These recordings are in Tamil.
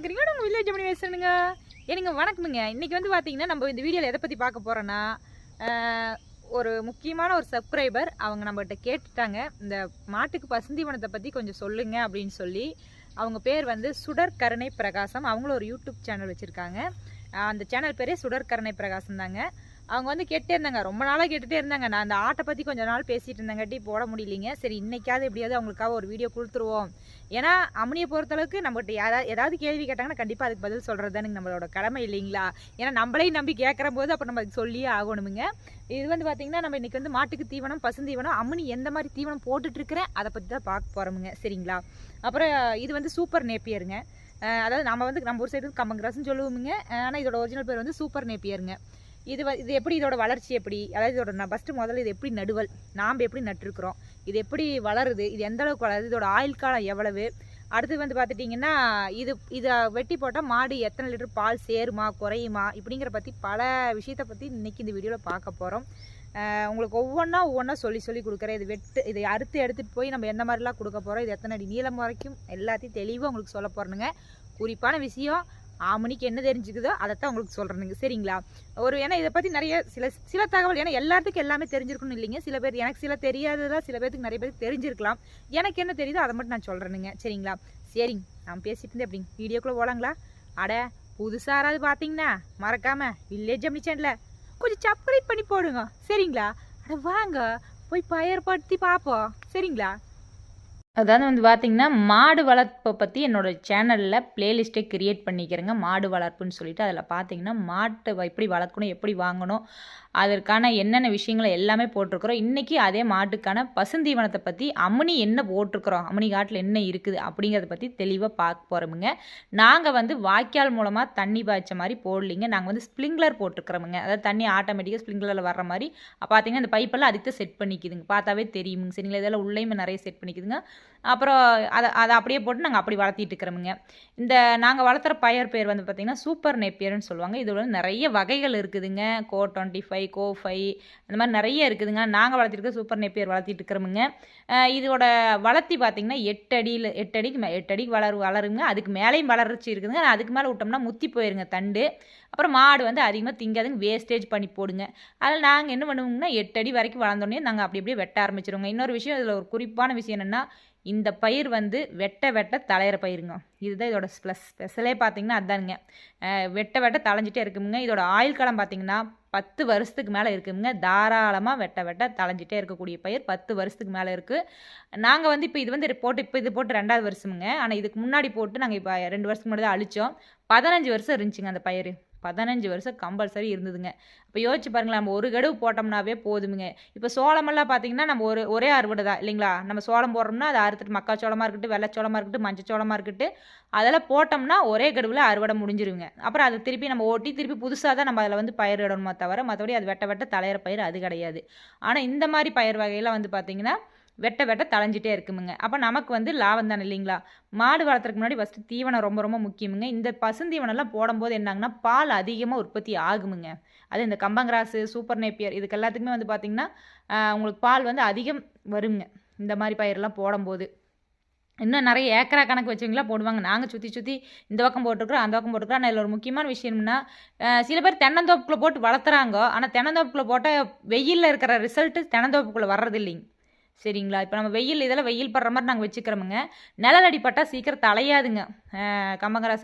பார்க்குறீங்க நம்ம வில்லேஜ் மணி பேசுகிறேனுங்க எனக்கு வணக்கமுங்க. இன்றைக்கி வந்து பார்த்தீங்கன்னா நம்ம இந்த வீடியோவில் எதை பற்றி பார்க்க போகிறோன்னா ஒரு முக்கியமான ஒரு சப்ஸ்கிரைபர் அவங்க நம்மகிட்ட கேட்டுட்டாங்க. இந்த மாட்டுக்கு பசுந்தீவனத்தை பற்றி கொஞ்சம் சொல்லுங்க அப்படின்னு சொல்லி அவங்க பேர் வந்து சுடர் கருணை பிரகாசம். அவங்களும் ஒரு யூடியூப் சேனல் வச்சுருக்காங்க. அந்த சேனல் பேரே சுடர் கருணை பிரகாசம் தாங்க அவங்க வந்து கேட்டே இருந்தாங்க. ரொம்ப நாளாக கேட்டுகிட்டே இருந்தாங்க. நான் அந்த ஆட்டை பற்றி கொஞ்ச நாள் பேசிகிட்டு இருந்தேங்காட்டி போட முடியலைங்க. சரி இன்னைக்காவது எப்படியாவது அவங்களுக்காக ஒரு வீடியோ கொடுத்துருவோம். ஏன்னா அம்மனியை பொறுத்தளவுக்கு நம்மகிட்ட யாராவது ஏதாவது கேள்வி கேட்டாங்கன்னா கண்டிப்பாக அதுக்கு பதில் சொல்கிறது தானுங்க நம்மளோட கடமை இல்லைங்களா? ஏன்னா நம்மளையும் நம்பி கேட்குற போது அப்புறம் நம்ம அதுக்கு சொல்லியே ஆகணுமுங்க. இது வந்து பார்த்திங்கன்னா நம்ம இன்றைக்கி வந்து மாட்டுக்கு தீவனம் பசுந்தீவனம் அம்மனி எந்த மாதிரி தீவனம் போட்டுட்ருக்கிறேன் அதை பற்றி தான் பார்க்க போகிறோமுங்க சரிங்களா? அப்புறம் இது வந்து சூப்பர் நேப்பியருங்க. அதாவது நம்ம வந்து நம்ம ஒரு சைடு கம்பங்கிராஸ்ன்னு சொல்லுவோமுங்க. ஆனால் இதோட ஒரிஜினல் பேர் வந்து சூப்பர் நேப்பியருங்க. இது வ- இது எப்படி இதோட வளர்ச்சி எப்படி? அதாவது இதோட நான் ஃபஸ்ட்டு முதல்ல இது எப்படி நடுவல்? நாம் எப்படி நட்டுருக்குறோம்? இது எப்படி வளருது? இது எந்த அளவுக்கு வளருது? இதோட ஆயுள் காலம் எவ்வளவு? அடுத்து வந்து பார்த்துட்டிங்கன்னா இது இதை வெட்டி போட்டால் மாடு எத்தனை லிட்டர் பால் சேருமா குறையுமா இப்படிங்கிற பற்றி பல விஷயத்தை பற்றி இன்னைக்கு இந்த வீடியோவில் பார்க்க போகிறோம் உங்களுக்கு ஒவ்வொன்றா ஒவ்வொன்றா சொல்லி சொல்லி கொடுக்குறேன். இது வெட்டு இதை அறுத்து எடுத்துகிட்டு போய் நம்ம எந்த மாதிரிலாம் கொடுக்க போகிறோம் இது எத்தனை அடி நீளம் வரைக்கும்? எல்லாத்தையும் தெளிவாக உங்களுக்கு சொல்ல போகிறேனுங்க குறிப்பான விஷயம் ஆமணிக்கு என்ன தெரிஞ்சுக்குதோ அதைத்தான் உங்களுக்கு சொல்கிறேனுங்க சரிங்களா? ஒரு ஏன்னா இதை பற்றி நிறைய சில சில தகவல் ஏன்னா எல்லாத்துக்கும் எல்லாமே தெரிஞ்சிருக்கணும் இல்லைங்க. சில பேர் எனக்கு சில தெரியாததெல்லாம் சில பேருக்கு நிறைய பேருக்கு தெரிஞ்சிருக்கலாம். எனக்கு என்ன தெரியுதோ அதை மட்டும் நான் சொல்கிறேனுங்க சரிங்களா? சரிங்க. நான் பேசிட்டு இருந்தேன் அப்படிங்க வீடியோக்குள்ளே போகலாங்களா அட புதுசாக யாராவது பார்த்தீங்கன்னா மறக்காமல் வில்லேஜ் அப்படி சேனலில் கொஞ்சம் சப்ஸ்கிரைப் பண்ணி போடுங்க. சரிங்களா? அட வாங்க போய் பயர்படுத்தி பார்ப்போம் சரிங்களா? அதாவது வந்து பார்த்திங்கன்னா மாடு வளர்ப்பை பற்றி என்னோட சேனலில் பிளேலிஸ்ட்டை கிரியேட் பண்ணிக்கிறேங்க மாடு வளர்ப்புன்னு சொல்லிட்டு. அதில் பார்த்திங்கன்னா மாட்டை எப்படி வளர்க்கணும் எப்படி வாங்கணும் அதற்கான என்னென்ன விஷயங்களை எல்லாமே போட்டிருக்கிறோம். இன்றைக்கி அதே மாட்டுக்கான பசுந்தீவனத்தை பற்றி அம்மனி என்ன போட்டிருக்கிறோம்? அம்மனி காட்டில் என்ன இருக்குது? அப்படிங்கிறத பற்றி தெளிவாக பார்க்க போகிறோமுங்க நாங்கள் வந்து வாய்க்கால் மூலமாக தண்ணி பாய்ச்ச மாதிரி போடலிங்க. நாங்கள் வந்து ஸ்ப்ரிங்க்லர் போட்டிருக்கிறோமுங்க. அதாவது தண்ணி ஆட்டோமேட்டிக்காக ஸ்ப்ரிங்க்லரில் வர்ற மாதிரி. பார்த்தீங்கன்னா இந்த பைப்பெல்லாம் அதுக்கு செட் பண்ணிக்குதுங்க. பார்த்தாவே தெரியுமுங்க. சரிங்களா? இதெல்லாம் உள்ளேயுமே நிறைய செட் பண்ணிக்குதுங்க. அப்புறம் அதை அதை அப்படியே போட்டு நாங்கள் அப்படி வளர்த்திட்டு இருக்கிறோமுங்க. இந்த நாங்கள் வளர்த்துற பயர் பேர் வந்து பார்த்திங்கன்னா சூப்பர் நெப்பியர்னு சொல்லுவாங்க. இதோட வந்து நிறைய வகைகள் இருக்குதுங்க. CO twenty five CO five அந்த மாதிரி நிறைய இருக்குதுங்க. நாங்கள் வளர்த்திருக்க சூப்பர் நெப்பியர் வளர்த்திட்டு இருக்கிறோமுங்க இதோட வளர்த்தி பார்த்திங்கன்னா எட்டு அடியில் எட்டு அடிக்கு மே எட்டு அடிக்கு வளரு வளருங்க. அதுக்கு மேலேயும் வளர்ச்சி இருக்குதுங்க. அதுக்கு மேலே விட்டோம்னா முத்தி போயிருங்க தண்டு. அப்புறம் மாடு வந்து அதிகமாக திங்காதுங்க. வேஸ்டேஜ் பண்ணி போடுங்க. அதில் நாங்கள் என்ன பண்ணுவோம்னா எட்டு அடி வரைக்கும் வளர்ந்தோடனே நாங்கள் அப்படி அப்படியே வெட்ட ஆரம்பிச்சிருவோங்க. இன்னொரு விஷயம் இதில் ஒரு குறிப்பான விஷயம் என்னென்னா இந்த பயிர் வந்து வெட்ட வெட்ட தலையிற பயிருங்க. இதுதான் இதோட ஸ்பெஸ் ஸ்பெஷலே பார்த்தீங்கன்னா அதானுங்க. வெட்ட வெட்ட தலைஞ்சிட்டே இருக்குமுங்க. இதோட ஆயுள் காலம் பார்த்தீங்கன்னா பத்து வருஷத்துக்கு மேலே இருக்குங்க. தாராளமாக வெட்ட வெட்ட தலைஞ்சிட்டே இருக்கக்கூடிய பயிர் பத்து வருஷத்துக்கு மேலே இருக்குது நாங்கள் வந்து இப்போ இது வந்து போட்டு இப்போ இது போட்டு ரெண்டாவது வருஷமுங்க. ஆனால் இதுக்கு முன்னாடி போட்டு நாங்கள் இப்போ ரெண்டு வருஷத்துக்கு முன்னாடி தான் அழிச்சோம். பதினஞ்சு வருஷம் இருந்துச்சுங்க அந்த பயிர். பதினஞ்சு வருஷம் கம்பல்சரி இருந்ததுங்க. இப்போ யோசிச்சு பாருங்களேன் நம்ம ஒரு கடுவு போட்டோம்னாவே போதுமுங்க. இப்போ சோளமெல்லாம் பார்த்தீங்கன்னா நம்ம ஒரு ஒரே அறுவடை தான் இல்லைங்களா? நம்ம சோளம் போடுறோம்னா அதை அறுத்துட்டு மக்காச்சோளமாக இருக்கட்டும் வெள்ளச்சோளமாக இருக்கட்டும் மஞ்சச்சோளமாக இருக்கட்டும் அதெல்லாம் போட்டோம்னா ஒரே கடுவில் அறுவடை முடிஞ்சிருங்க. அப்புறம் அதை திருப்பி நம்ம ஓட்டி திருப்பி புதுசாக தான் நம்ம அதில் வந்து பயிரிடணுமா தவிர மற்றபடி அது வெட்ட வெட்ட தலையிற பயிர் அது கிடையாது. ஆனால் இந்த மாதிரி பயிர் வகையெல்லாம் வந்து பார்த்திங்கன்னா வெட்ட வெட்ட தளைஞ்சிட்டே இருக்குமுங்க. அப்போ நமக்கு வந்து லாபம் தானே இல்லைங்களா? மாடு வளர்த்துறதுக்கு முன்னாடி ஃபஸ்ட்டு தீவனம் ரொம்ப ரொம்ப முக்கியமுங்க. இந்த பசுந்தீவனம்லாம் போடும்போது என்னங்கன்னா பால் அதிகமாக உற்பத்தி ஆகுமுங்க. அது இந்த கம்பங்கிராசு சூப்பர் நேப்பியர் இதுக்கு எல்லாத்துக்குமே வந்து பார்த்திங்கன்னா உங்களுக்கு பால் வந்து அதிகம் வருங்க. இந்த மாதிரி பயிரெல்லாம் போடும்போது. இன்னும் நிறைய ஏக்கரா கணக்கு வச்சவங்களா போடுவாங்க. நாங்கள் சுற்றி சுற்றி இந்த பக்கம் போட்டிருக்கிறோம் அந்த பக்கம் போட்டிருக்கிறோம். ஆனால் இதில் ஒரு முக்கியமான விஷயம்னா சில பேர் தென்னந்தோப்புக்குள்ளே போட்டு வளர்த்துறாங்க. ஆனால் தென்னந்தோப்புக்குள்ளே போட்டால் வெயிலில் இருக்கிற ரிசல்ட்டு தென்னந்தோப்புக்குள்ளே வர்றது இல்லைங்க சரிங்களா? இப்போ நம்ம வெயில் இதெல்லாம் வெயில் படுற மாதிரி நாங்கள் வச்சுக்கிறோமுங்க. நிழல் அடிப்பட்டால் சீக்கிரம் தலையாதுங்க. ஆஹ்,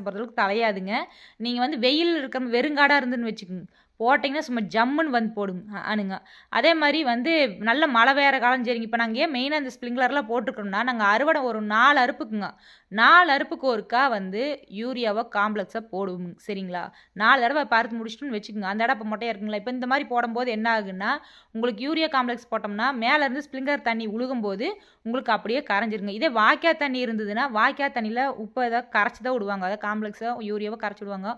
பொறுத்தளவுக்கு தலையாதுங்க. நீங்கள் வந்து வெயில் இருக்கிற வெறுங்காடாக இருந்துன்னு வச்சுக்கோங்க. போட்டிங்கன்னா சும்மா ஜம்முன்னு வந்து போடுங்க ஆனுங்க அதே மாதிரி வந்து நல்ல மழை வேற காலம் சரிங்க. இப்போ நாங்கள் ஏன் மெயினாக இந்த ஸ்ப்ரிங்க்லர்லாம் போட்டுருக்கோம்னா நாங்கள் அறுவடை ஒரு நாலு அறுப்புக்குங்க. நாலு அறுப்புக்கு ஒருக்கா வந்து யூரியாவை காம்ப்ளெக்ஸாக போடுவோம் சரிங்களா? நாலு தடவை பார்த்து முடிச்சிட்டுன்னு வச்சுக்கோங்க. அந்த இடம் இப்போ மொட்டையாக இருக்குங்களா? இப்போ இந்த மாதிரி போடும்போது என்ன ஆகுன்னா உங்களுக்கு யூரியா காம்ப்ளெக்ஸ் போட்டோம்னா மேலேருந்து ஸ்ப்ரிங்க்லர் தண்ணி உழுகும்போது உங்களுக்கு அப்படியே கரைஞ்சிருங்க. இதே வாய்க்கா தண்ணி இருந்ததுன்னா வாய்க்கா தண்ணியில் உப்பு ஏதாவது கரைச்சி தான் விடுவாங்க. அதாவது காம்ப்ளெக்ஸாக யூரியாவை கரைச்சி விடுவாங்க.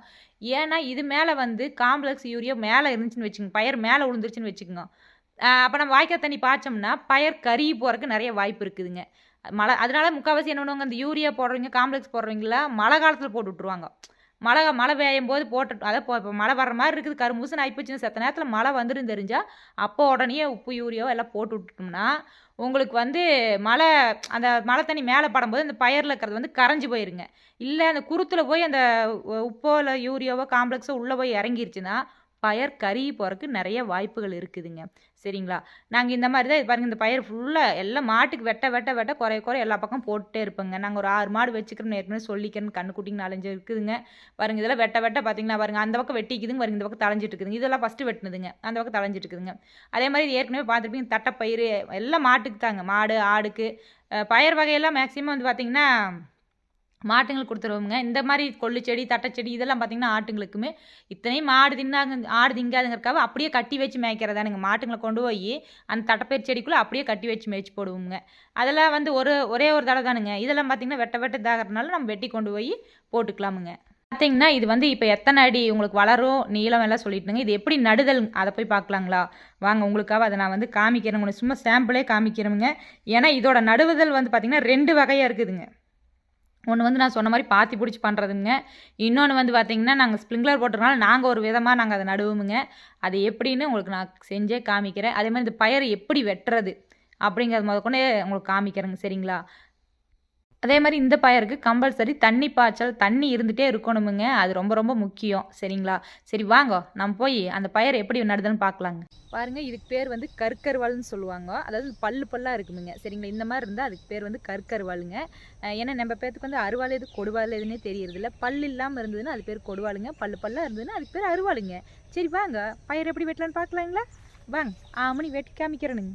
ஏன்னா இது மேலே வந்து காம்ப்ளெக்ஸ் யூரியா மேலே இருந்துச்சுன்னு வச்சுக்கோங்க. பயிர் மேலே விழுந்துருச்சுன்னு வச்சுக்கோங்க. அப்போ நம்ம வாய்க்கால் தண்ணி பாய்ச்சோம்னா பயிர் கருகி போகிறதுக்கு நிறைய வாய்ப்பு இருக்குதுங்க. மழை அதனால முக்கால்வாசி என்ன பண்ணுவாங்க? அந்த யூரியா போடுறவங்க காம்ப்ளெக்ஸ் போடுறவங்கள மழை காலத்தில் போட்டு விட்ருவாங்க மழை மழை பெய்யும் போது போட்டு அதை இப்போ இப்போ மழை வர்ற மாதிரி இருக்குது. கரும்பூசன் ஆகிப்போச்சுன்னு செத்த நேரத்தில் மழை வந்துடும் தெரிஞ்சால் அப்போ உடனே உப்பு யூரியாவோ எல்லாம் போட்டு விட்டுட்டோம்னா உங்களுக்கு வந்து மழை அந்த மழை தண்ணி மேலே படும்போது அந்த பயிரில் இருக்கிறது வந்து கரைஞ்சி போயிருங்க. இல்லை அந்த குருத்தில் போய் அந்த உப்போ இல்லை யூரியாவோ காம்ப்ளெக்ஸோ உள்ளே போய் இறங்கிருச்சுன்னா பயிர் கருகி போகிறதுக்கு நிறைய வாய்ப்புகள் இருக்குதுங்க. சரிங்களா? நாங்கள் இந்த மாதிரி தான் இது பாருங்கள் இந்த பயிர் ஃபுல்லாக எல்லாம் மாட்டுக்கு வெட்ட வெட்ட வெட்ட குறைய குறை எல்லா பக்கம் போட்டுட்டே இருப்போங்க. நாங்கள் ஒரு ஆறு மாடு வச்சுக்கிறோம் ஏற்கனவே சொல்லிக்கிறேன் கண்ணுக்குட்டிங்க நாலஞ்சு இருக்குதுங்க. பாருங்க இதெல்லாம் வெட்ட வெட்ட பார்த்தீங்கன்னா பாருங்க அந்த பக்கம் வெட்டிக்குதுங்க பாருங்க இந்த பக்கம் தலைஞ்சிட்டு இருக்குதுங்க இதெல்லாம் ஃபஸ்ட்டு வெட்டினதுங்க. அந்த பக்கம் தளைஞ்சிட்டு இருக்குதுங்க அதே மாதிரி இது ஏற்கனவே பார்த்துருப்பீங்க தட்டைப்பயிறு எல்லாம் மாட்டுக்கு தாங்க. மாடு ஆடுக்கு பயிர் வகையெல்லாம் மேக்ஸிமம் வந்து பார்த்திங்கன்னா மாட்டுங்களுக்கு கொடுத்துருவோங்க இந்த மாதிரி கொள்ளு செடி தட்டைச்செடி இதெல்லாம் பார்த்திங்கன்னா ஆட்டுங்களுக்குமே இத்தனையும் மாடு தின்னாங்க ஆடு திங்காதுங்கிறக்காக அப்படியே கட்டி வச்சு மேய்க்கிறதானுங்க. மாட்டுங்களை கொண்டு போய் அந்த தட்டைப்பயிர் செடிக்குள்ளே அப்படியே கட்டி வச்சு மேய்ச்சி போடுவோங்க அதெல்லாம் வந்து ஒரு ஒரே ஒரு தடவை தானுங்க. இதெல்லாம் பார்த்திங்கன்னா வெட்ட வெட்ட இதாகிறதுனால நம்ம வெட்டி கொண்டு போய் போட்டுக்கலாமுங்க. பார்த்தீங்கன்னா இது வந்து இப்போ எத்தனை அடி உங்களுக்கு வளரும் நீளம் எல்லாம் சொல்லிட்டுங்க. இது எப்படி நடுதல் அதை போய் பார்க்கலாங்களா வாங்க உங்களுக்காக அதை நான் வந்து காமிக்கிறேன் உங்களுக்கு சும்மா சாம்பிளே காமிக்கிறேங்க ஏன்னா இதோட நடுவுதல் வந்து பார்த்திங்கன்னா ரெண்டு வகையாக இருக்குதுங்க. ஒன்று வந்து நான் சொன்ன மாதிரி பாத்தி பிடிச்சி பண்ணுறதுங்க இன்னொன்று வந்து பார்த்திங்கன்னா நாங்கள் ஸ்ப்ரிங்க்லர் போட்டதுனால நாங்கள் ஒரு விதமாக நாங்கள் அதை நடுவோமுங்க. அது எப்படின்னு உங்களுக்கு நான் செஞ்சே காமிக்கிறேன். அதே மாதிரி இந்த பயிர் எப்படி வெட்டுறது அப்படிங்கிறது முதற்கொண்டே உங்களுக்கு காமிக்கிறேங்க சரிங்களா? அதே மாதிரி இந்த பயருக்கு கம்பல்சரி தண்ணி பாய்ச்சல் தண்ணி இருந்துகிட்டே இருக்கணுமுங்க. அது ரொம்ப ரொம்ப முக்கியம். சரிங்களா? சரி வாங்க. நம்ம போய் அந்த பயிர் எப்படி நடுதுன்னு பார்க்கலாங்க. பாருங்கள் இதுக்கு பேர் வந்து கற்கருவாள்னு சொல்லுவாங்க. அதாவது பல்லு பல்லாக இருக்குமுங்க. சரிங்களா? இந்த மாதிரி இருந்தால் அதுக்கு பேர் வந்து கற்கருவாளுங்க. ஏன்னா நம்ம பேத்துக்கு வந்து அருவாள் எது கொடுவாள் எதுன்னே தெரியறதில்ல. பல் இல்லாமல் இருந்ததுன்னா அது பேர் கொடுவாளுங்க. பல்லு பல்லாக இருந்ததுன்னா அதுக்கு பேர் அருவாளுங்க. சரி வாங்க. பயிர் எப்படி வெட்டலான்னு பார்க்கலாங்களா? வாங்க. ஆமணி வெட்டி காமிக்கிறேனுங்க.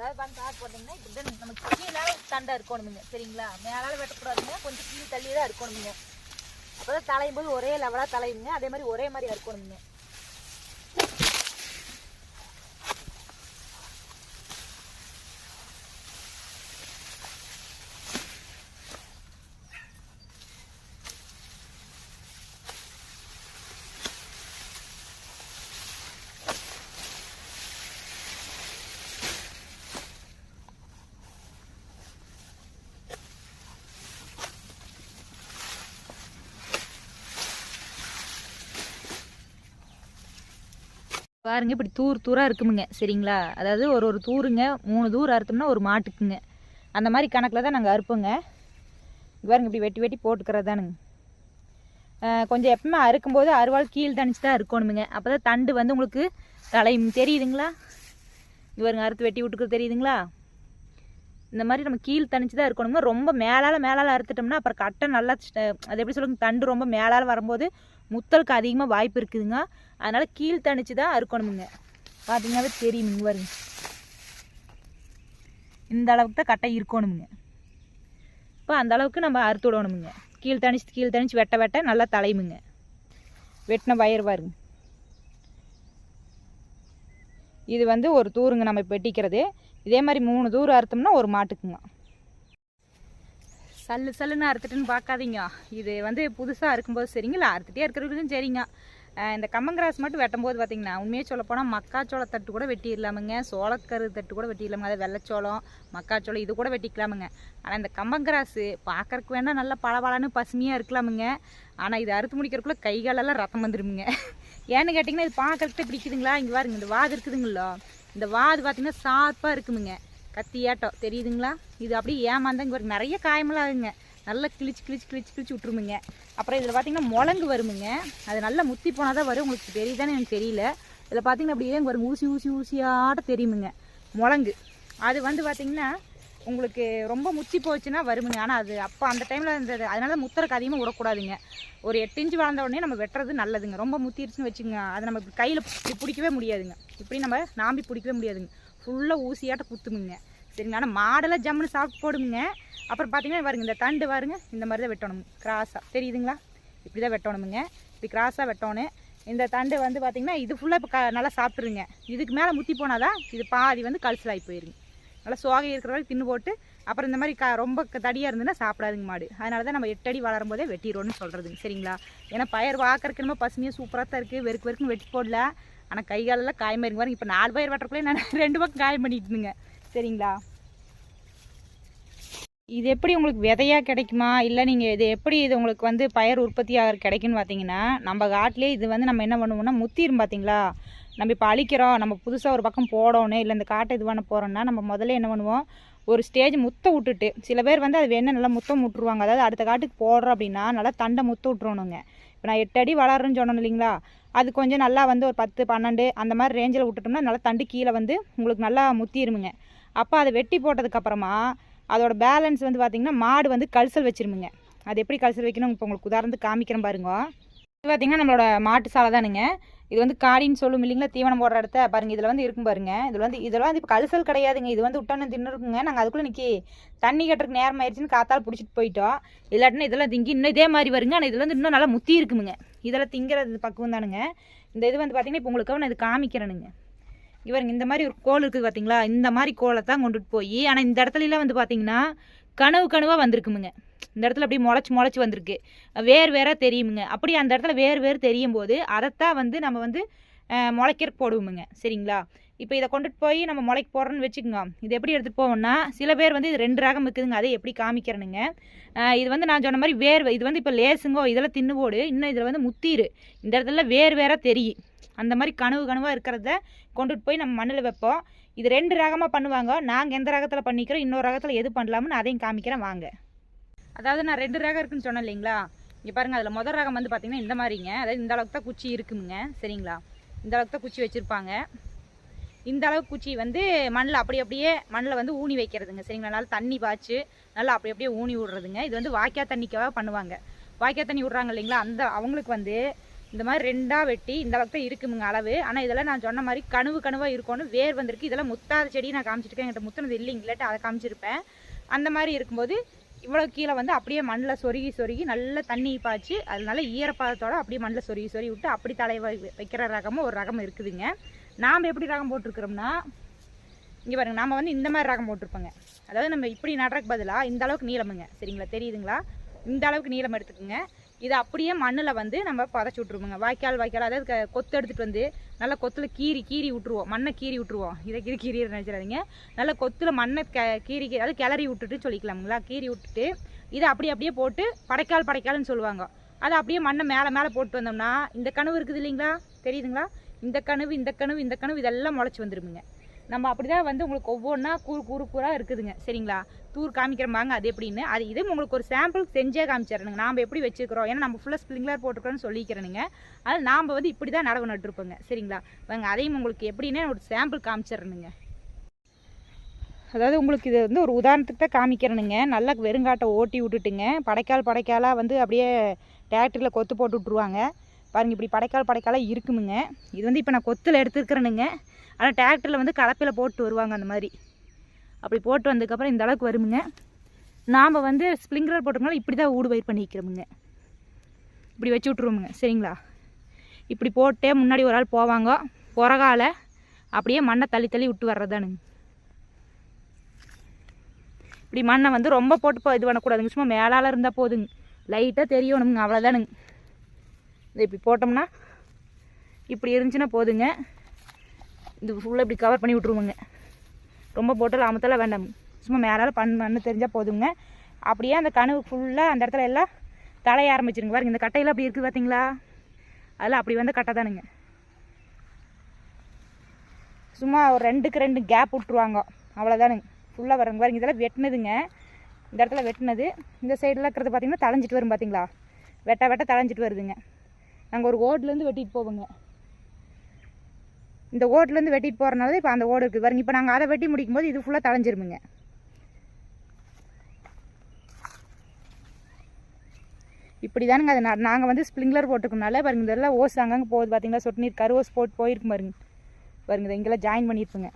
அதாவது பாருங்க கார் போட்டிங்கன்னா இப்படி நமக்கு கீழே தண்டை இருக்கணுமுங்க. சரிங்களா? மேலால் வெட்டக்கூடாதுங்க. கொஞ்சம் கீழே தள்ளி தான் இருக்கணுமுங்க. அப்போ தான் தலையும் போது ஒரே லெவலாக தலையுங்க. அதே மாதிரி ஒரே மாதிரி இருக்கணுமுங்க பாருங்க இப்படி தூர் தூராக இருக்குமுங்க சரிங்களா? அதாவது ஒரு ஒரு தூருங்க மூணு தூர் அறுத்தோம்னா ஒரு மாட்டுக்குங்க. அந்த மாதிரி கணக்கில் தான் நாங்கள் அறுப்போங்க. பாருங்க இப்படி வெட்டி வெட்டி போட்டுக்கிறது தானுங்க. கொஞ்சம் எப்பவுமே அறுக்கும்போது அறுவாள் கீழ் தனிச்சு தான் இருக்கணுமுங்க அப்போ தான் தண்டு வந்து உங்களுக்கு தலை தெரியுதுங்களா? இவருங்க பாருங்க அறுத்து வெட்டி விட்டுக்கிறது தெரியுதுங்களா? இந்த மாதிரி நம்ம கீழ் தனிச்சு தான் இருக்கணுங்க ரொம்ப மேலால் மேலால் அறுத்துட்டோம்னா அப்புறம் கட்டை நல்லா அது எப்படி சொல்லுங்க தண்டு ரொம்ப மேலால் வரும்போது முத்தலுக்கு அதிகமாக வாய்ப்பு இருக்குதுங்க. அதனால் கீழ் தணிச்சு தான் அறுக்கணுமுங்க. பார்த்தீங்கன்னாவே தெரியுமுங்க பாருங்க. இந்த அளவுக்கு தான் கட்டை இருக்கணுமுங்க. இப்போ அந்த அளவுக்கு நம்ம அறுத்து விடணுமுங்க. கீழ் தணிச்சு கீழ் தணிச்சு வெட்ட வெட்ட நல்லா தலையுமுங்க. வெட்டின வயர் பாருங்க. இது வந்து ஒரு தூருங்க நம்ம இப்போ வெட்டிக்கிறது. இதே மாதிரி மூணு தூரம் அறுத்தோம்னா ஒரு மாட்டுக்குங்க. சல்லு சல்லுன்னு அறுத்துட்டுன்னு பார்க்காதீங்க இது வந்து புதுசாக இருக்கும்போது சரிங்களா அறுத்துட்டே இருக்கிறதுக்கும் சரிங்க. இந்த கம்மங்கிராஸ் மட்டும் வெட்டும்போது பார்த்தீங்கன்னா உண்மையை சொல்ல போனால் மக்காச்சோள தட்டு கூட வெட்டிடலாமுங்க. சோளக்கரு தட்டு கூட வெட்டிடலாமுங்க. அதாவது வெள்ளைச்சோளம் மக்காச்சோளம் இது கூட வெட்டிக்கலாமுங்க. ஆனால் இந்த கம்மங்கிராஸு பார்க்கறக்கு வேணால் நல்லா பளபளன்னு பசுமையாக இருக்கலாமுங்க. ஆனால் இது அறுத்து முடிக்கிறக்குள்ளே கை காலெல்லாம் ரத்தம் வந்துடுமுங்க ஏன்னு கேட்டிங்கன்னா இது பார்க்கறதுக்கு பிடிக்குதுங்களா? இங்கே பாருங்க இந்த வாது இருக்குதுங்களோ? இந்த வாது பார்த்திங்கன்னா ஷார்ப்பாக இருக்குமுங்க. கத்தியாட்டம் தெரியுதுங்களா? இது அப்படியே ஏமாந்தாங்க. இங்கே நிறைய காயமெல்லாம் ஆகுங்க நல்லா கிழிச்சு கிழிச்சு கிழிச்சு கிழிச்சு விட்ருமுங்க அப்புறம் இதில் பார்த்தீங்கன்னா முழங்கு வருமுங்க. அது நல்லா முத்தி போனால் தான் வரும். உங்களுக்கு தெரியுதானே எனக்கு தெரியல. இதில் பார்த்தீங்கன்னா அப்படியே இங்கே வரும் ஊசி ஊசி ஊசியாட்ட தெரியுமுங்க. முழங்கு. அது வந்து பார்த்திங்கன்னா உங்களுக்கு ரொம்ப முத்தி போச்சுன்னா வருமுங்க. ஆனால் அது அப்போ அந்த டைமில் இந்த அதனால முத்துறக்கு அதிகமாக விடக்கூடாதுங்க. ஒரு எட்டு இன்ச்சு வளர்ந்த உடனே நம்ம வெட்டுறது நல்லதுங்க. ரொம்ப முத்திருச்சுன்னு வச்சுங்க அது நம்ம கையில் இப்படி பிடிக்கவே முடியாதுங்க. இப்படி நம்ம நாம்பி பிடிக்கவே முடியாதுங்க. ஃபுல்லாக ஊசியாட்ட குத்துமுங்க. சரிங்க ஆனால் மாடெல்லாம் ஜம்முன்னு சாப்பிட்டு போடுங்க அப்புறம் பார்த்தீங்கன்னா பாருங்க இந்த தண்டு பாருங்க இந்த மாதிரி தான் வெட்டணும் கிராஸாக தெரியுதுங்களா? இப்படி தான் வெட்டணுமுங்க. இப்படி கிராஸாக வெட்டணும் இந்த தண்டு வந்து பார்த்திங்கன்னா இது ஃபுல்லாக இப்போ க நல்லா சாப்பிட்ருங்க இதுக்கு மேலே முத்தி போனால் தான் இது பாதி வந்து கல்சலாகி போயிருங்க. நல்லா சோகை இருக்கிற வரைக்கும் தின்னு போட்டு அப்புறம் இந்த மாதிரி க ரொம்ப க- தடியாக இருந்ததுன்னா சாப்பிடாதுங்க மாடு. அதனால தான் நம்ம எட்டடி வளரும் போதே வெட்டிடுவோம்னு சொல்கிறதுங்க சரிங்களா? ஏன்னா பயிர் வாக்கறதுக்கு நம்ம பசுமையாக சூப்பராக தான் இருக்குது வெறுக்கு வெறுக்குன்னு வெட்டி போடல. ஆனால் கை காலெல்லாம் காயமாயிருங்க பாருங்க. இப்போ நாலு பயிர் வெட்டுறக்குள்ளே நான் ரெண்டு பக்கம் காயம் பண்ணிட்டுங்க சரிங்களா? இது எப்படி உங்களுக்கு விதையாக கிடைக்குமா? இல்லை நீங்கள் இது எப்படி இது உங்களுக்கு வந்து பயிர் உற்பத்தி ஆகிற கிடைக்குன்னு பார்த்தீங்கன்னா நம்ம காட்டிலே இது வந்து நம்ம என்ன பண்ணுவோம்னா முத்திரும் பார்த்தீங்களா நம்ம இப்போ அழிக்கிறோம் நம்ம புதுசாக ஒரு பக்கம் போடணும் இல்லை இந்த காட்டை இது பண்ண போகிறோம்னா நம்ம முதல்ல என்ன பண்ணுவோம்? ஒரு ஸ்டேஜ் முத்த விட்டுட்டு சில பேர் வந்து அது வேணும் நல்லா முத்தம் விட்டுருவாங்க. அதாவது அடுத்த காட்டுக்கு போடுறோம் அப்படின்னா நல்லா தண்டை முத்த விட்டுறணுங்க. இப்போ நான் எட்டு அடி வளருன்னு சொன்னோம் இல்லைங்களா? அது கொஞ்சம் நல்லா வந்து ஒரு பத்து பன்னெண்டு அந்த மாதிரி ரேஞ்சில் விட்டுட்டோம்னா நல்லா தண்டு கீழே வந்து உங்களுக்கு நல்லா முத்திருமுங்க. அப்போ அதை வெட்டி போட்டதுக்கப்புறமா அதோட பேலன்ஸ் வந்து பார்த்திங்கன்னா மாடு வந்து கல்சல் வச்சிருமுங்க. அது எப்படி கல்சல் வைக்கணும் இப்போ உங்களுக்கு உதாரணத்துக்கு காமிக்கிறேன் பாருங்க. இது பார்த்திங்கன்னா நம்மளோட மாட்டு சாலை தானுங்க. இது வந்து காடின்னு சொல்லும் இல்லைங்களா தீவனம் போடுற இடத்த? பாருங்கள் இதில் வந்து இருக்கும் பாருங்க. இதில் வந்து இதெல்லாம் வந்து இப்போ கல்சல் கிடையாதுங்க. இது வந்து விட்டோன்னு தின்னு இருக்குங்க. நாங்கள் அதுக்குள்ளே நிற்கி தண்ணி கட்டுறதுக்கு நேரம் ஆயிடுச்சுன்னு காத்தால் பிடிச்சிட்டு போயிட்டோம். இல்லாட்டினா இதெல்லாம் திங்கி இன்னும் இதே மாதிரி வருங்க. ஆனால் இதில் வந்து இன்னும் நல்லா முத்தி இருக்குமுங்க. இதெல்லாம் திங்கிறது பக்குவம் தானுங்க. இந்த இது வந்து பார்த்திங்கன்னா இப்போ உங்களுக்கு நான் இது காமிக்கிறேனுங்க. இவருங்க இந்த மாதிரி ஒரு கோல் இருக்குது பார்த்தீங்களா இந்த மாதிரி கோலை தான் கொண்டுட்டு போய் ஆனால் இந்த இடத்துலலாம் வந்து பார்த்தீங்கன்னா கனவு கனவாக வந்திருக்குமுங்க. இந்த இடத்துல அப்படியே முளைச்சி முளைச்சி வந்திருக்கு. வேர் வேற தெரியுமுங்க. அப்படி அந்த இடத்துல வேர் வேறு தெரியும் போது அதைத்தான் வந்து நம்ம வந்து முளைக்கிறக்கு போடுவோமுங்க. சரிங்களா? இப்போ இதை கொண்டுட்டு போய் நம்ம முளைக்கு போடுறோன்னு வச்சுக்கோங்க. இது எப்படி எடுத்துகிட்டு போவோம்னா சில பேர் வந்து இது ரெண்டு ரகம் இருக்குதுங்க. அதை எப்படி காமிக்கிறேனுங்க? இது வந்து நான் சொன்ன மாதிரி வேர் இது வந்து இப்போ லேசுங்கோ இதெல்லாம் தின்னு போடு. இன்னும் இதில் வந்து முத்தீர். இந்த இடத்துல வேர் வேற தெரியும். அந்த மாதிரி கனவு கனவாக இருக்கிறத கொண்டுட்டு போய் நம்ம மண்ணில் வைப்போம். இது ரெண்டு ரகமாக பண்ணுவாங்க. நாங்கள் எந்த ரகத்தில் பண்ணிக்கிறோம் இன்னொரு ரகத்தில் எது பண்ணலாம்னு அதையும் காமிக்கிறேன். வாங்க. அதாவது நான் ரெண்டு ரகம் இருக்குன்னு சொன்னேன் இல்லைங்களா? இங்கே பாருங்கள் அதில் முதல் ரகம் வந்து பார்த்திங்கன்னா இந்த மாதிரிங்க. அதாவது இந்த அளவுக்கு தான் குச்சி இருக்குங்க. சரிங்களா? இந்த அளவுக்கு தான் குச்சி வச்சுருப்பாங்க. இந்த அளவுக்கு குச்சி வந்து மண்ணில் அப்படி அப்படியே மண்ணில் வந்து ஊனி வைக்கிறதுங்க. சரிங்களா? நல்லா தண்ணி பாய்ச்சி நல்லா அப்படி அப்படியே ஊனி விடுறதுங்க. இது வந்து வாய்க்கா தண்ணிக்காக பண்ணுவாங்க. வாய்க்கா தண்ணி விட்றாங்க இல்லைங்களா? அந்த அவங்களுக்கு வந்து இந்த மாதிரி ரெண்டாக வெட்டி இந்த அளவுக்கு இருக்குமுங்க அளவு. ஆனால் இதெல்லாம் நான் சொன்ன மாதிரி கனவு கனவாக இருக்கும்னு வேர் வந்திருக்கு. இதெல்லாம் முத்தாத செடி நான் காமிச்சிருக்கேன். என்கிட்ட முத்துனது இல்லைங்க. இல்லாட்டி அதை காமிச்சிருப்பேன். அந்த மாதிரி இருக்கும்போது இவ்வளோ கீழே வந்து அப்படியே மண்ணில் சொருகி சொருகி நல்ல தண்ணி பாய்ச்சி அது நல்ல ஈரப்பதத்தோட அப்படியே மண்ணில் சொருகி சொருகி விட்டு அப்படி தலை வைக்கிற ரகமும் ஒரு ரகம் இருக்குதுங்க. நாம் எப்படி ரகம் போட்டிருக்கிறோம்னா இங்கே பாருங்க நாம் வந்து இந்த மாதிரி ரகம் போட்டிருப்போங்க. அதாவது நம்ம இப்படி நடுறதுக்கு பதிலாக இந்த அளவுக்கு நீளமுங்க. சரிங்களா? தெரியுதுங்களா? இந்த அளவுக்கு நீளம் எடுத்துக்கோங்க. இதை அப்படியே மண்ணில் வந்து நம்ம புதைச்சி விட்ருவோங்க வாய்க்கால் வாய்க்கால் அதாவது கொத்து எடுத்துகிட்டு வந்து நல்லா கொத்தில் கீறி கீறி விட்ருவோம் மண்ணை கீறி விட்ருவோம் இதை கீறி கீறி நினச்சிடாதீங்க. நல்லா கொத்தில் மண்ணை க கீறி அதாவது கிளறி விட்டுட்டு சொல்லிக்கலாமுங்களா? கீறி விட்டுட்டு இதை அப்படியே அப்படியே போட்டு படைக்கால் படைக்கால்னு சொல்லுவாங்க. அதை அப்படியே மண்ணை மேலே மேலே போட்டு வந்தோம்னா இந்த கனவு இருக்குது இல்லைங்களா? தெரியுதுங்களா? இந்த கனவு இந்த கனவு இந்த கனவு இதெல்லாம் முளைச்சி வந்துருமுங்க. நம்ம அப்படிதான் வந்து உங்களுக்கு ஒவ்வொன்றா கூறு கூறு கூறாக இருக்குதுங்க. சரிங்களா? தூர் காமிக்கிறம்பாங்க அது எப்படின்னு. அது இது உங்களுக்கு ஒரு சாம்பிள் செஞ்சே காமிச்சிடணுங்க. நாம் எப்படி வச்சுக்கிறோம் ஏன்னா நம்ம ஃபுல்லாக ஸ்ப்ரிங்க்லர் போட்டுக்கிறோன்னு சொல்லிக்கிறேனுங்க. அதனால் நாம் வந்து இப்படி தான் நடவு நட்டுருப்போங்க. சரிங்களா? வாங்க அதையும் உங்களுக்கு எப்படின்னு ஒரு சாம்பிள் காமிச்சிடணுங்க. அதாவது உங்களுக்கு இது வந்து ஒரு உதாரணத்துக்கு தான் காமிக்கிறேனுங்க. நல்லா வெறுங்காட்டை ஓட்டி விட்டுட்டுங்க. படைக்கால் படைக்காலாக வந்து அப்படியே டிராக்டரில் கொத்து போட்டு விட்ருவாங்க பாருங்கள் இப்படி படைக்கால் படைக்காலாக இருக்குமுங்க. இது வந்து இப்போ நான் கொத்தில் எடுத்துருக்கிறேனுங்க. ஆனால் டிராக்டரில் வந்து கலப்பையில் போட்டு வருவாங்க அந்த மாதிரி. அப்படி போட்டு வந்ததுக்கப்புறம் இந்த அளவுக்கு வருமுங்க. நாம் வந்து ஸ்ப்ரிங்க்லர் போட்டோம்னால இப்படி தான் ஊடு பயிர் பண்ணிக்கிறோமுங்க இப்படி வச்சு விட்ருவோமுங்க சரிங்களா? இப்படி போட்டே முன்னாடி ஒரு ஆள் போவாங்க. புறகால அப்படியே மண்ணை தள்ளி தள்ளி விட்டு வர்றதானுங்க இப்படி மண்ணை வந்து ரொம்ப போட்டு இது பண்ணக்கூடாதுங்க. சும்மா மேலால் இருந்தால் போதுங்க. லைட்டாக தெரியணுங்க அவ்வளோதானுங்க இது இப்படி போட்டோம்னா இப்படி இருந்துச்சுன்னா போதுங்க. இது ஃபுல்லாக இப்படி கவர் பண்ணி விட்ருவோங்க ரொம்ப போட்டு அமத்தெல்லாம் வேண்டாம். சும்மா மேலால் பண் மண்ணு தெரிஞ்சால் போதுங்க. அப்படியே அந்த கனவு ஃபுல்லாக அந்த இடத்துல எல்லாம் தலைய ஆரம்பிச்சிருங்க. பாருங்க இந்த கட்டையெல்லாம் அப்படி இருக்குது பார்த்தீங்களா அதெல்லாம் அப்படி வந்து கட்டை தானுங்க. சும்மா ஒரு ரெண்டுக்கு ரெண்டு கேப் விட்ருவாங்க அவ்வளோதானுங்க ஃபுல்லாக வரங்க பாருங்க இதெல்லாம் வெட்டினதுங்க. இந்த இடத்துல வெட்டினது. இந்த சைடில் இருக்கிறது பார்த்தீங்கன்னா தளைஞ்சிட்டு வரும் பார்த்தீங்களா வெட்ட வெட்ட தளைஞ்சிட்டு வருதுங்க. நாங்கள் ஒரு ஓட்லேருந்து வெட்டிட்டு போவோங்க. இந்த ஓட்லேருந்து வெட்டிட்டு போகிறனால இப்போ அந்த ஓடு இருக்குது பாருங்க இப்போ நாங்கள் அதை வெட்டி முடிக்கும் போது இது ஃபுல்லாக தளைஞ்சிருமுங்க. இப்படி தானுங்க அதை நாங்கள் வந்து ஸ்ப்ரிங்க்லர் போட்டுக்கனால பாருங்க இதெல்லாம் ஓஸ் அங்கங்கே போகுது. பார்த்தீங்களா சொட்டு நீர் கருவோஸ் போட்டு போயிருக்கு பாருங்க. பாருங்க இதை இங்கெல்லாம் ஜாயின் பண்ணியிருப்புங்க.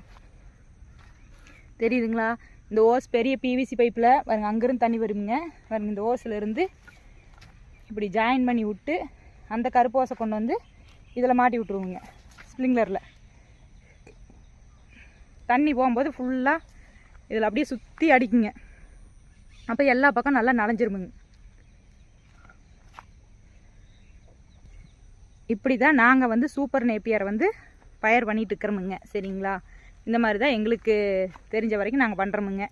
தெரியுதுங்களா? இந்த ஓஸ் பெரிய பிவிசி பைப்பில் பாருங்க அங்கேருந்து தண்ணி வருமுங்க. பாருங்க இந்த ஓஸில் இருந்து இப்படி ஜாயின் பண்ணி விட்டு அந்த கருப்பு ஓசை கொண்டு வந்து இதில் மாட்டி விட்ருவோங்க ஸ்ப்ரிங்லரில் தண்ணி போகும்போது ஃபுல்லாக இதில் அப்படியே சுற்றி அடிக்குங்க. அப்போ எல்லா பக்கம் நல்லா நனைஞ்சிருமுங்க. இப்படி தான் நாங்கள் வந்து சூப்பர் நேப்பியர் வந்து பயிர் பண்ணிகிட்டு இருக்கிறோமுங்க சரிங்களா? இந்த மாதிரி தான் எங்களுக்கு தெரிஞ்ச வரைக்கும் நாங்கள் பண்ணுறோமுங்க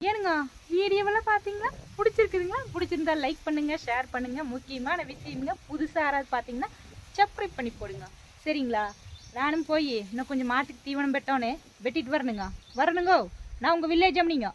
ஏனுங்க வீடியோவெல்லாம் பார்த்தீங்களா பிடிச்சிருக்குதுங்களா? பிடிச்சிருந்தா லைக் பண்ணுங்க ஷேர் பண்ணுங்க. முக்கியமான விஷயங்க புதுசாக யாராவது பார்த்தீங்கன்னா சப்ஸ்கிரைப் பண்ணி போடுங்க. சரிங்களா? நானும் போய் இன்னும் கொஞ்சம் மாட்டுக்கு தீவனம் பெட்டோன்னு வெட்டிட்டு வரணுங்க. வரணுங்கோ. நான் உங்கள் வில்லேஜ் அம்னிங்க.